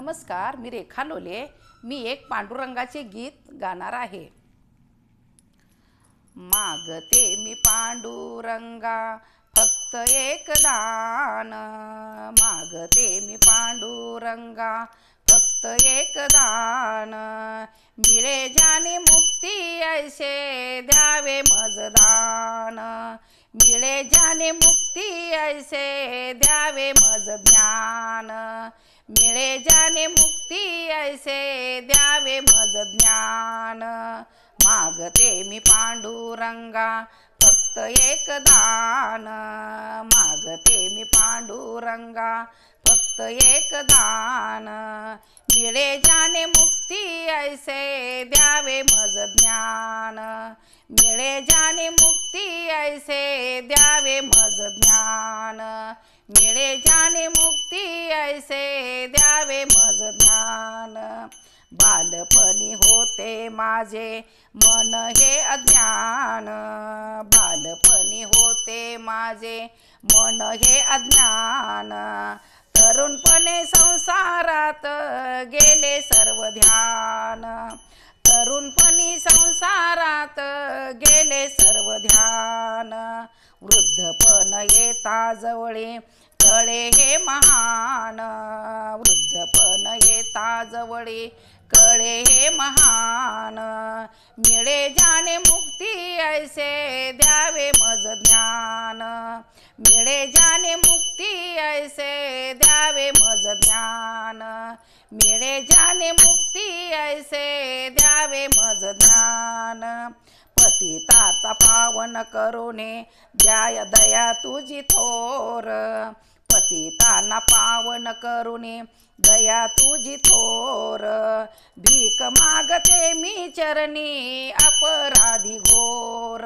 नमस्कार मी रेखा लोले. मी एक पांडुरंगाचे गीत गाणार आहे. मागते मी पांडुरंगा फक्त एक दान. मागते मी पांडुरंगा फक्त एक दान. मिळे ज्याने मुक्ती ऐसे द्यावे मजदान. मिळे ज्याने मुक्ती ऐसे द्यावे मज ज्ञान. मिळे ज्याने मुक्ती ऐसे द्यावे मज ज्ञान. मागते मी पांडुरंगा फक्त एक दान. मागते मी पांडुरंगा फक्त एक दान. मिळे जाने मुक्ती ऐसे द्यावे मज ज्ञान. मिळे जाने मुक्ती ऐसे द्यावे मज ज्ञान. मिळे जाने मुक्ती ऐसे द्यावे मज ज्ञान. बालपणी होते माझे मन हे अज्ञान. बालपणी होते माझे मन हे अज्ञान. तरुणपणे संसारात गेले सर्व ध्यान. तरुणपणी संसारात गेले सर्व ध्यान. वृद्धपण येता जवळे कळे हे महान. वृद्धपण येता जवळे कळे हे महान. मिळे जाणे मुक्ती ऐसे द्यावे मज ज्ञान. मिळे जाने मुक्ती ऐसे द्यावे मज ज्ञान. मिळे जाने मुक्ती ऐसे द्यावे मज ज्ञान. पतिताचा पावन करुणे द्याय दया तुझी थोर. पतितांना पावन करुणे दया तुझी थोर. भीक मागते मी चरणी अपराधी घोर.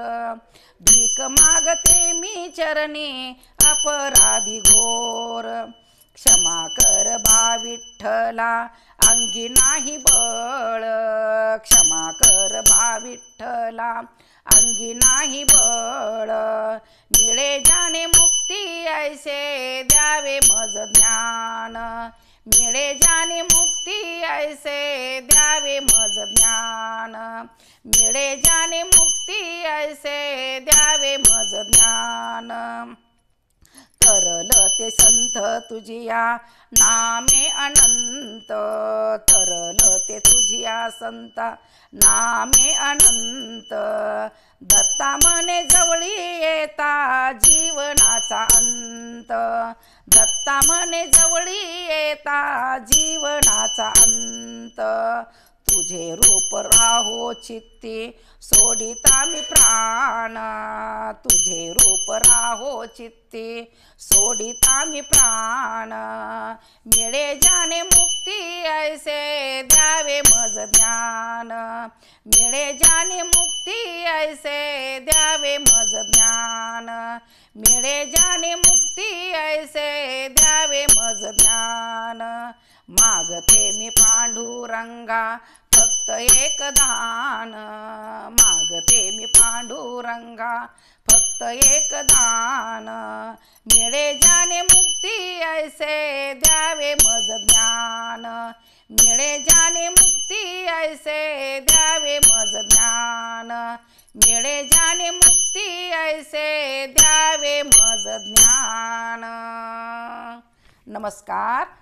भीक मागते मी चरणी अपराधी घोर. क्षमा कर बा विठ्ठला अंगी नाही बळ. क्षमा कर विठ्ठला अंगी नाही बळ. मिळे जाणे मुक्ती ऐसे द्यावे मज ज्ञान. मिळे जाणे मुक्ती ऐसे द्यावे मज ज्ञान. मिळे जाणे मुक्ती ऐसे द्यावे मज ज्ञान. तरल ते संत तुझिया नामे अनंत. तरल ते तुझिया संता नामे अनंत. दत्ता मने जवळी येता जीवनाचा अंत. दत्ता मने जवळी येता जीवनाचा अंत. तुझे रूप राहो चित्ती सोडिता मी प्राण. तुझे रूप राहो चित्ती सोडिता मी प्राण. मिळे जाने मुक्ती ऐसे द्यावे मज ज्ञान. मिळे जाने मुक्ती ऐसे द्यावे मज ज्ञान. मिळे जाणे मुक्ती ऐसे द्यावे मज ज्ञान. मागते मी पांडुरंगा फक्त एक दान. मागते मी पांडुरंगा. फक्त एक दान. मिळे जाणे मुक्ती ऐसे द्यावे मज ज्ञान. मिळे जाणे मुक्ती ऐसे द्यावे मज ज्ञान. मिळे जाणे मुक्ती ऐसे द्यावे मज ज्ञान. नमस्कार.